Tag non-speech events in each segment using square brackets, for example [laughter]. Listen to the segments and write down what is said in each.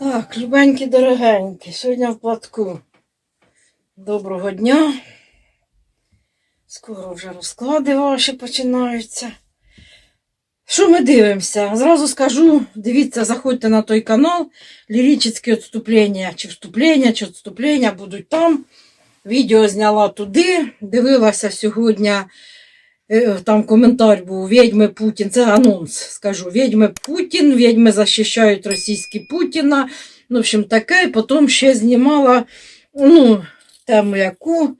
Так, любенькі дорогенькі, сьогодні в платку. Доброго дня. Скоро вже розклади ваші починаються. Що ми дивимося? Зразу скажу, дивіться, заходьте на той канал. Ліричні відступлення, чи вступлення, чи відступлення будуть там. Відео зняла туди. Дивилася сьогодні. Е, Там коментар був Відьми Путін. Це анонс, скажу. Відьми Путін, відьми захищають російський Путіна. Ну, в общем, таке. Потім ще знімала ну, тему яку.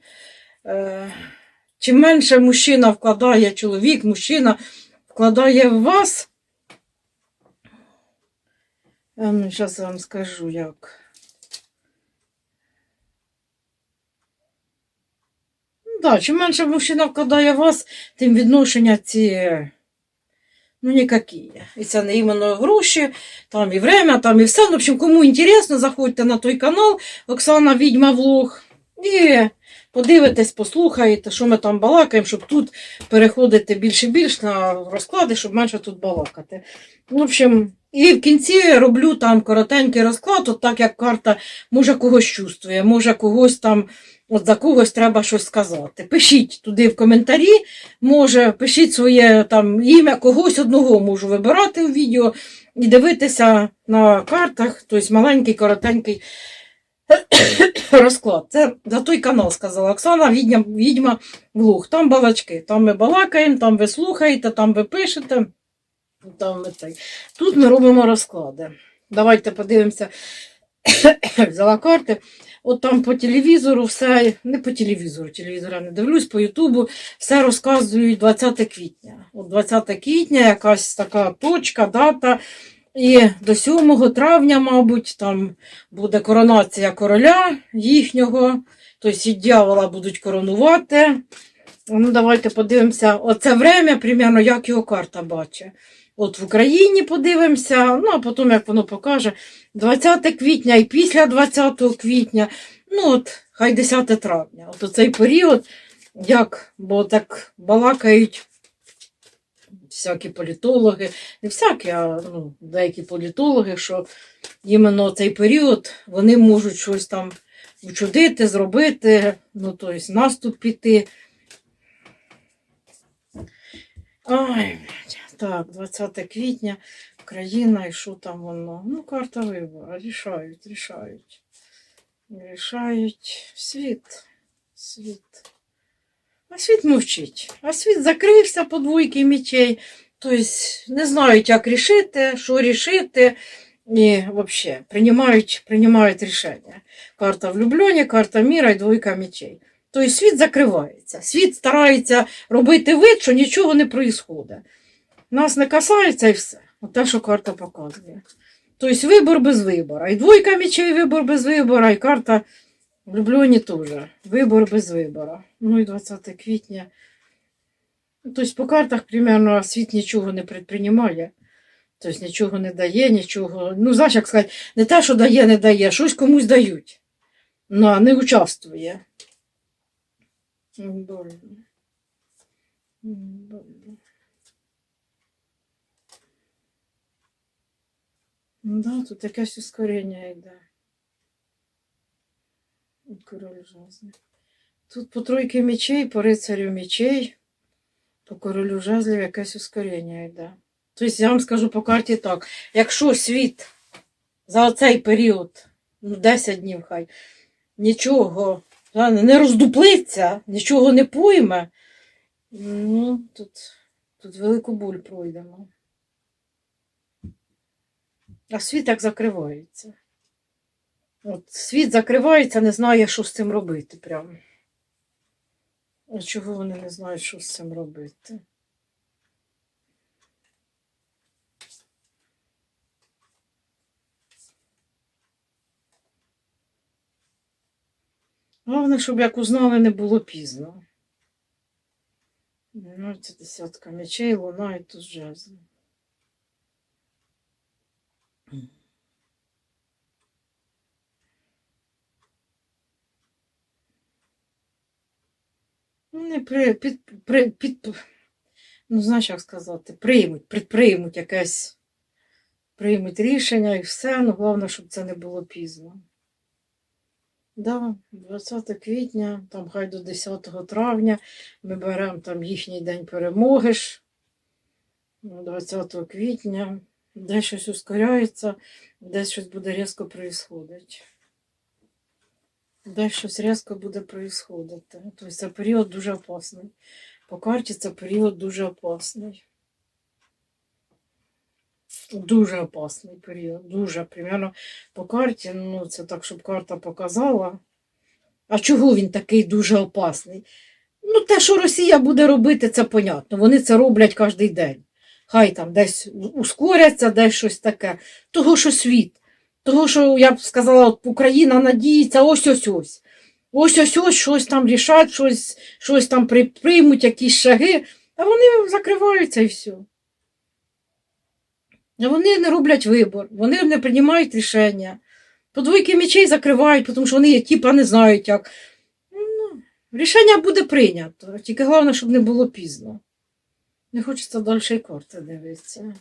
Е, чим менше мужчина вкладає, чоловік, мужчина вкладає в вас. Е, Ну, зараз вам скажу, як. Да, чим менше мужчина вкладає в вас, тим відношення ці ну, ніякі. І це не іменно гроші, там і время, там і все. Ну, в общем, кому інтересно, заходьте на той канал Оксана Відьма Влог і подивитесь, послухаєте, що ми там балакаємо, щоб тут переходити більше більш на розклади, щоб менше тут балакати. В общем, і в кінці роблю там коротенький розклад, от так як карта може когось чувствує, може когось там. От за когось треба щось сказати. Пишіть туди в коментарі, може, пишіть своє там ім'я, когось одного можу вибирати в відео і дивитися на картах, тобто маленький, коротенький розклад. Це за той канал сказала Оксана, відьма, відьма влог. Там балачки. Там ми балакаємо, там ви слухаєте, там ви пишете. Там ми цей. Тут ми робимо розклади. Давайте подивимося. [coughs] Взяла карти. От там по телевізору все, не по телевізору, телевізора не дивлюсь, по Ютубу все розказують 20 квітня. От 20 квітня якась така точка, дата. І до 7 травня, мабуть, там буде коронація короля їхнього, тобто і дьявола будуть коронувати. Ну, давайте подивимося. Оце время, примерно, як його карта бачить. От в Україні подивимося, ну а потім, як воно покаже, 20 квітня і після 20 квітня, ну от хай 10 травня. От оцей період, як, бо так балакають всякі політологи, не всякі, а ну, деякі політологи, що іменно цей період вони можуть щось там учудити, зробити, ну, тобто наступ піти. Ой, так, 20 квітня, Україна, і що там воно? Ну, карта вибору. Рішають, рішають. Рішають світ. Світ. А світ мовчить. А світ закрився по двойки мечей. Тобто не знають, як рішити, що рішити. І взагалі приймають, приймають рішення. Карта влюблення, карта міра і двойка мечей. Тобто світ закривається. Світ старається робити вид, що нічого не відбувається. Нас не касається і все. От те, що карта показує. Тобто вибор без вибору. І двойка мечей вибор без вибору, і карта влюблені теж. Вибор без вибору. Ну і 20 квітня. Тобто по картах, примерно, світ нічого не предприймає. Тобто нічого не дає, нічого. Ну, знаєш, як сказати, не те, що дає, не дає, щось комусь дають. Ну, а не участвує. Больно. Больно. Ну да, тут якесь ускорення йде. Король жезлів. Тут по тройки мечей, по рицарю мечей, по королю жезлів якесь ускорення йде. Тобто я вам скажу по карті так. Якщо світ за цей період, ну 10 днів хай, нічого не роздуплиться, нічого не пойме, ну, тут, тут велику буль пройдемо. А світ так закривається. От світ закривається, не знає, що з цим робити прямо. А чого вони не знають, що з цим робити? Головне, щоб як узнали, не було пізно. Ну, це десятка мечей, луна і тут жезл. Не при, під, при, під, ну, знаєш, як сказати, приймуть, предприймуть якесь приймуть рішення і все, ну головне, щоб це не було пізно. Да, 20 квітня, там хай до 10 травня ми беремо там їхній день перемоги ж. Ну, 20 квітня, де щось ускоряється, десь щось буде різко происходити. Десь щось різко буде происходити. Тобто це період дуже опасний. По карті це період дуже опасний. Дуже опасний період. Дуже. Примерно по карті, ну це так, щоб карта показала. А чого він такий дуже опасний? Ну, те, що Росія буде робити, це понятно. Вони це роблять кожен день. Хай там десь ускоряться, десь щось таке. Того, що світ. Того, що я б сказала, от Україна надіється ось ось ось. Ось ось ось щось там рішать, щось, щось там приймуть, якісь шаги, а вони закриваються і все. Вони не роблять вибор, вони не приймають рішення. По двойки мечей закривають, тому що вони типа не знають як. Ну, рішення буде прийнято. Тільки головне, щоб не було пізно. Не хочеться далі і карти дивитися.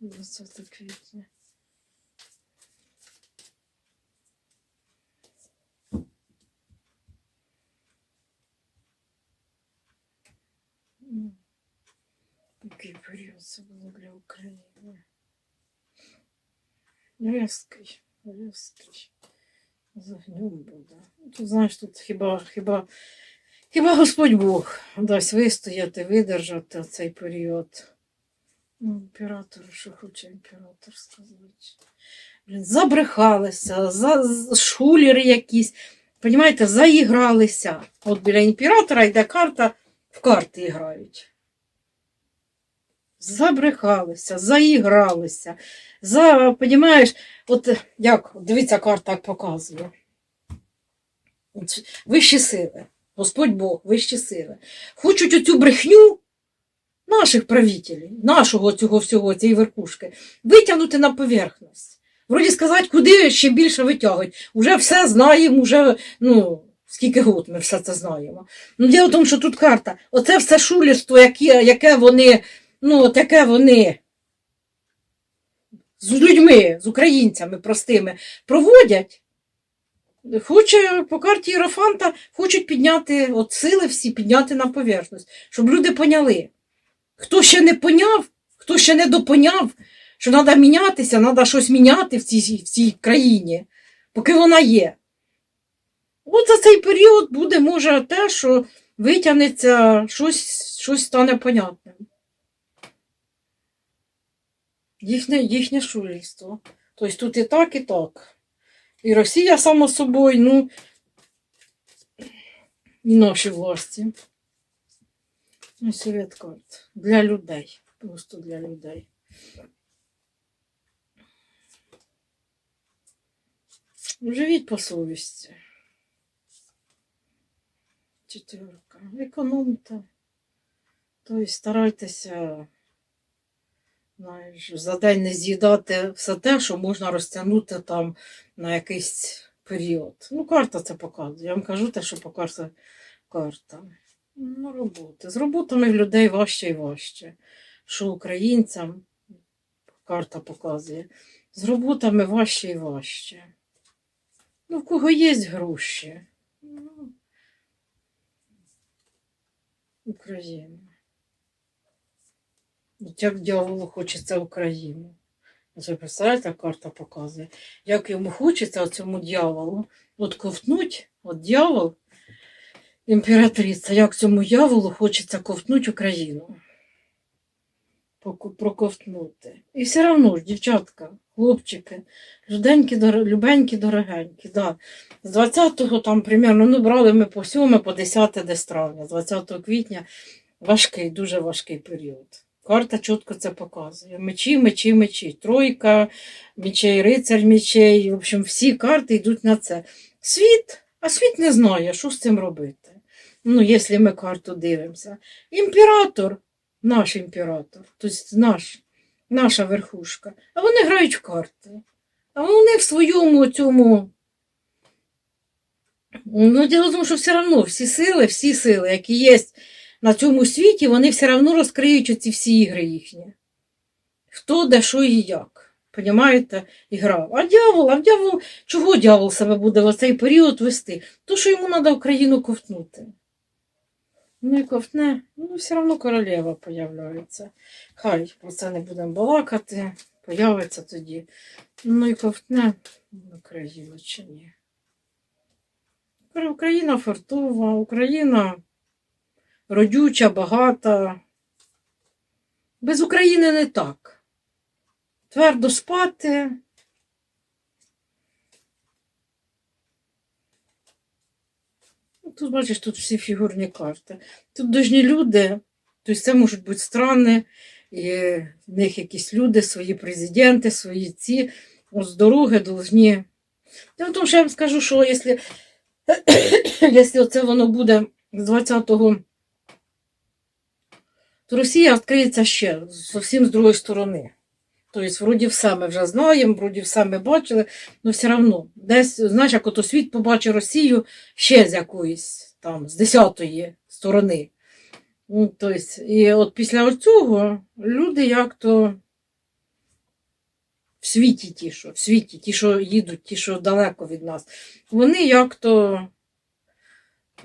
20 квітня. Який період це було для України? Різкий, різкий. З огнем буде. Тут, знаєш, тут хіба, хіба, хіба Господь Бог дасть вистояти, видержати цей період. Ну, імператор, що хоче імператор сказати. Блін, забрехалися, за, шулери якісь, понімаєте, заігралися. От біля імператора йде карта, в карти грають. Забрехалися, заігралися. За, понімаєш, от як, дивіться, карта як показує. Вищі сили, Господь Бог, вищі сили. Хочуть оцю брехню наших правителів, нашого цього всього, цієї верхушки, витягнути на поверхність. Вроді сказати, куди ще більше витягують. Уже все знаємо, вже, ну, скільки год ми все це знаємо. Ну, діло в тому, що тут карта. Оце все шулерство, яке, яке вони, ну, от яке вони з людьми, з українцями простими проводять. Хоче по карті Єрофанта хочуть підняти от сили всі підняти на поверхність, щоб люди поняли. Хто ще не поняв, хто ще не допоняв, що треба мінятися, треба щось міняти в цій, в цій країні, поки вона є. От за цей період буде, може, те, що витягнеться, щось, щось стане понятним. Їхнє, їхнє шулерство. Тобто тут і так, і так. І Росія, само собою, ну, і наші власті. Ну, совет карт. Для людей. Просто для людей. Живіть по совісті. Четверка. Економте. Тобто старайтеся знаєш, за день не з'їдати все те, що можна розтягнути там на якийсь період. Ну, карта це показує. Я вам кажу те, що показує карта. Ну, роботи. З роботами людей важче і важче. Що українцям карта показує. З роботами важче і важче. Ну, в кого є гроші? Ну, Україна. От Як дьяволу хочеться Україну. Ви представляєте, карта показує. Як йому хочеться цьому дьяволу от ковтнуть, от дьявол, імператриця, як цьому дьяволу хочеться ковтнуть Україну. Проковтнути. І все одно ж, дівчатка, хлопчики, жденькі, дор- любенькі, дорогенькі. Да. З 20-го там примерно, ну брали ми по 7, по 10 десь травня, з 20 квітня важкий, дуже важкий період. Карта чітко це показує. Мечі, мечі, мечі. Тройка, мечей, рицар мечей. В общем, всі карти йдуть на це. Світ, а світ не знає, що з цим робити. Ну, якщо ми карту дивимося. Імператор, наш імператор, тобто наш, наша верхушка. А вони грають в карти. А вони в своєму цьому. Ну, діло в тому, що все одно всі сили, всі сили, які є на цьому світі, вони все одно розкриють оці всі ігри їхні. хто де що і як. Понімаєте? І грав. А дьявол, а дьявол, чого дьявол себе буде в цей період вести? То, що йому треба Україну ковтнути. Ну і ковтне, ну все одно королева появляється. Хай про це не будемо балакати, появиться тоді. Ну і ковтне Україну чи ні. Україна фартова, Україна родюча, багата. Без України не так. Твердо спати. Тут, бачиш, тут всі фігурні карти. Тут дожні люди, тобто це можуть бути страни, і в них якісь люди, свої президенти, свої ці з дороги должні. Та тому, що я вам скажу, що якщо [coughs] це воно буде з 20-го, то Росія відкриється ще зовсім з другої сторони. Тобто, вроді все ми вже знаємо, вроді все ми бачили, але все одно, десь, знаєш, як ото світ побачить Росію ще з якоїсь там, з 10-ї сторони. Тобто, і от після цього люди як-то в світі ті, що, в світі, ті, що їдуть, ті, що далеко від нас, вони як-то,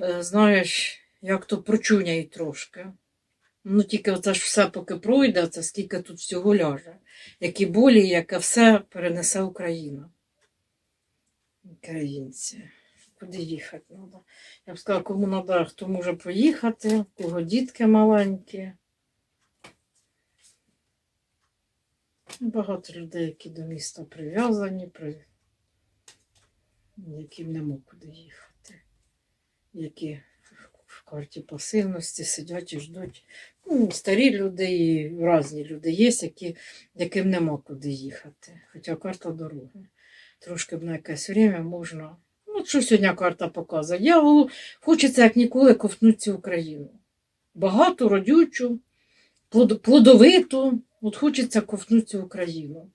е, знаєш, як-то прочуняють трошки. Ну, тільки оце ж все поки пройде, це скільки тут всього ляже. Які болі, яке все перенесе Україна. Українці. Куди їхати треба? Я б сказала, кому треба, хто може поїхати, кого дітки маленькі. Багато людей, які до міста прив'язані, при... яким нема куди їхати, які карті пасивності сидять і ждуть. Ну, старі люди і різні люди є, які, яким нема куди їхати. Хоча карта дороги. Трошки б на якесь время можна. Ну, що сьогодні карта показує? Дьяволу хочеться як ніколи ковтнути цю Україну. Багату, родючу, плодовиту. От хочеться ковтнути Україну.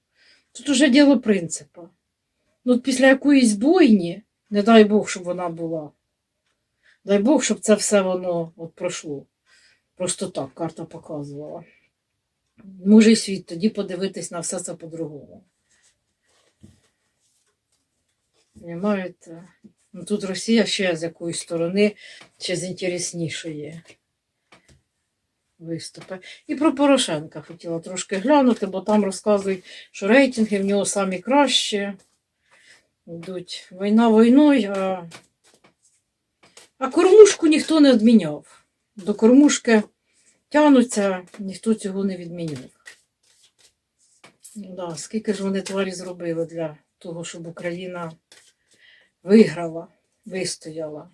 Тут уже діло принципу. Ну, після якоїсь бойні, не дай Бог, щоб вона була. Дай Бог, щоб це все воно от пройшло. Просто так карта показувала. Може і світ тоді подивитись на все це по-другому. Понимаєте? Ну, тут Росія ще з якоїсь сторони, ще з інтереснішої виступи. І про Порошенка хотіла трошки глянути, бо там розказують, що рейтинги в нього самі кращі. Йдуть війна війною, а, а кормушку ніхто не відміняв. До кормушки тягнуться, ніхто цього не відміняв. Да, скільки ж вони тварі зробили для того, щоб Україна виграла, вистояла.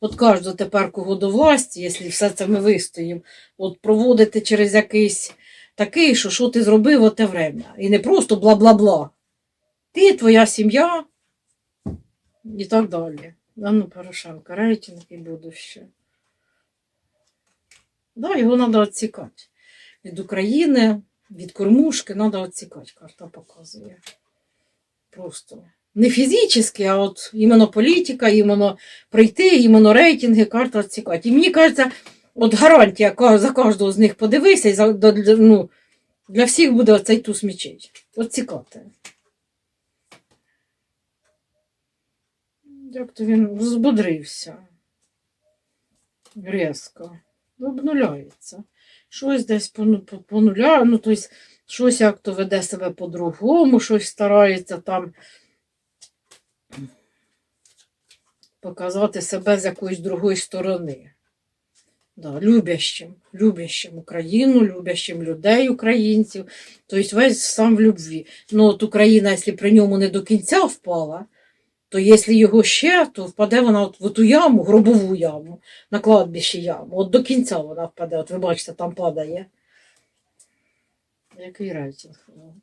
От кажуть тепер кого до власті, якщо все це ми вистоїмо, от проводити через якийсь такий, що що ти зробив в те время. І не просто бла-бла-бла. Ти, твоя сім'я і так далі. А ну, Порошенко, рейтинг і будуще. Да, його треба відсікати. Від України, від кормушки треба відсікати, карта показує. Просто. Не фізично, а от іменно політика, іменно прийти, іменно рейтинги, карта відсікати. І мені кажеться, от гарантія за кожного з них подивися, і за, для- ну, для всіх буде оцей туз мечей. Відсікати. Як то він збудрився. Різко. Обнуляється. Щось десь по, ну, по, по нуля, ну, тобто, щось як то веде себе по-другому, щось старається там показати себе з якоїсь другої сторони. Да, любящим, любящим Україну, любящим людей, українців. Тобто весь сам в любві. Ну, от Україна, якщо при ньому не до кінця впала, то якщо його ще, то впаде вона от в ту яму, гробову яму, на кладбищі яму. От до кінця вона впаде. От ви бачите, там падає. Який рейтинг? Ну,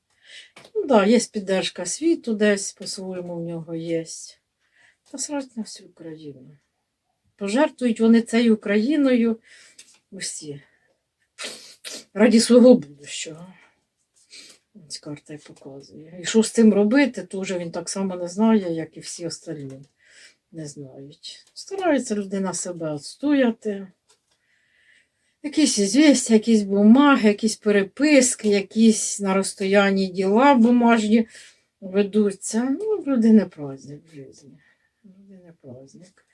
так, да, є піддержка світу десь, по-своєму в нього є. Та срать на всю Україну. Пожертвують вони цією Україною усі. Раді свого будущого. Карта й показує. І що з цим робити, то вже він так само не знає, як і всі остальні не знають. Старається людина себе відстояти. Якісь звістя, якісь бумаги, якісь переписки, якісь на розстоянні діла бумажні ведуться. Ну, людини праздник в житті. Людини праздник.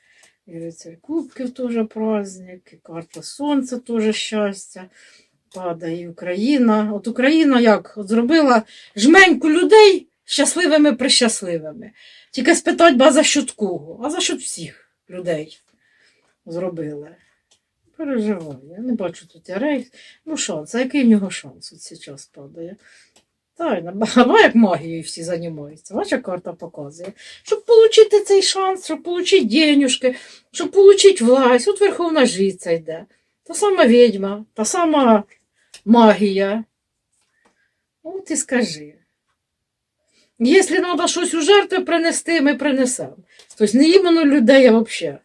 І рицарь Кубків теж праздник, і карта Сонця теж щастя. Падає Україна. От Україна як? От зробила жменьку людей щасливими прищасливими. Тільки спитать, ба за що кого, а за що всіх людей зробили. Переживаю. Я не бачу тут рейс. Ну, шанс, а який в нього шанс от зараз падає? Тайна, баба [laughs] як магією всі займаються. Ваша карта показує. Щоб отримати цей шанс, щоб отримати денюжки, щоб отримати власть. От Верховна Жриця йде. Та сама відьма, та сама магія. От і скажи. Якщо треба щось у жертви принести, ми принесемо. Тобто не іменно людей, взагалі.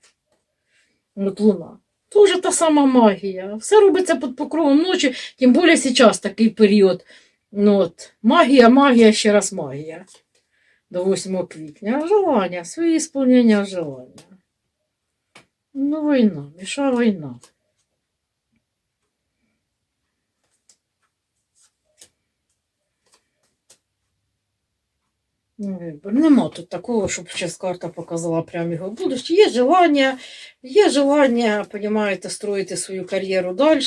От луна. Тоже та сама магія. Все робиться під покровом ночі, тим більше зараз такий період. Ну, от, магія, магія, ще раз магія. До 8 квітня. Желання, свої сповнення желання. Ну, війна, міша війна. Вибір. Нема тут такого, щоб зараз карта показала прямо його будущее. Є желання, є желання, понимаєте, строїти свою кар'єру далі,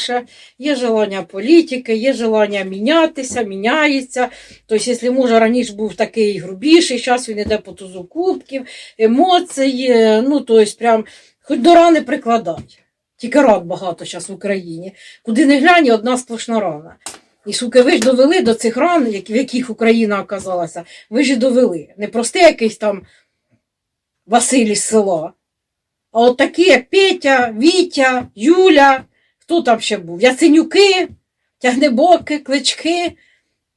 є желання політики, є желання мінятися, міняється. Тобто, якщо може раніше був такий грубіший, зараз він йде по тузу кубків, емоції, ну, тобто, прям хоч до рани прикладать. Тільки ран багато зараз в Україні. Куди не глянь, одна сплошна рана. І суки, ви ж довели до цих ран, в яких Україна оказалася, ви ж і довели. Не простий якийсь там Василь із села, а от такі, як Петя, Вітя, Юля, хто там ще був? Яценюки, Тягнебоки, Клички.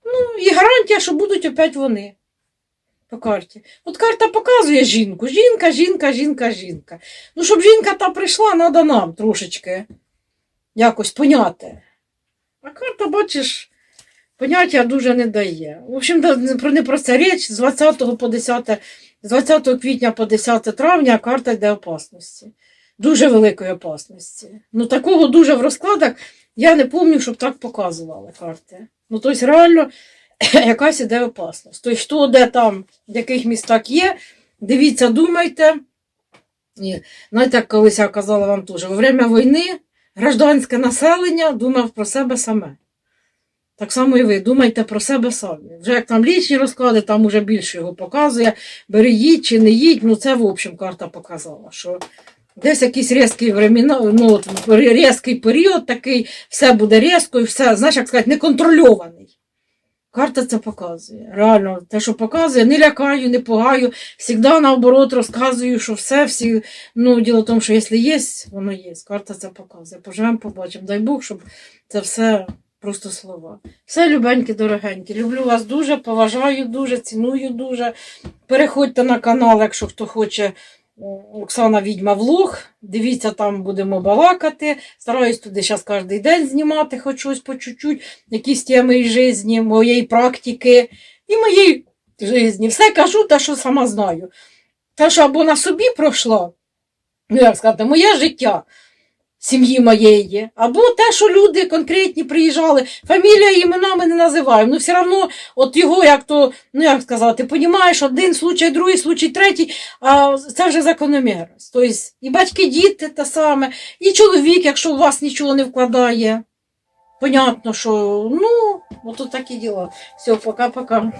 Ну, і гарантія, що будуть опять вони по карті. От карта показує жінку. Жінка, жінка, жінка, жінка. Ну, щоб жінка та прийшла, треба нам трошечки якось поняти. А карта, бачиш, поняття дуже не дає. В общем, про, не про річ. З 20 по 10, з 20 квітня по 10 травня карта йде опасності. Дуже великої опасності. Ну, такого дуже в розкладах я не пам'ятаю, щоб так показували карти. Ну, тобто, реально, [clears throat] якась іде опасність. Тобто, хто де там, в яких містах є, дивіться, думайте. І, знаєте, як колись я казала вам теж, во время війни гражданське населення думав про себе саме. Так само і ви думайте про себе самі. Вже як там лічні розклади, там уже більше його показує. Бери їдь чи не їдь, ну це в общем карта показала, що десь якийсь різкий времена, ну, різкий період такий, все буде різко і все, знаєш, як сказати, неконтрольований. Карта це показує. Реально, те, що показує, не лякаю, не пугаю. Всігда наоборот розказую, що все, всі. Ну, діло в тому, що якщо є, воно є. Карта це показує. Поживемо, побачимо. Дай Бог, щоб це все просто слова. Все, любенькі, дорогенькі. Люблю вас дуже, поважаю дуже, ціную дуже. Переходьте на канал, якщо хто хоче. Оксана Відьма Влог. Дивіться, там будемо балакати. Стараюсь туди зараз кожен день знімати, хоч щось по чуть-чуть, якісь теми і житті, моєї практики і моєї житті. Все кажу, те, що сама знаю. Те, що або на собі пройшло, ну як сказати, моє життя сім'ї моєї, або те, що люди конкретні приїжджали, фамілія і імена ми не називаємо. Ну, все одно, от його, як то, ну як сказати, ти розумієш, один случай, другий случай, третій, а це вже закономірність. Тобто і батьки, діти те саме, і чоловік, якщо у вас нічого не вкладає. Понятно, що ну, от такі діла. Все, пока-пока.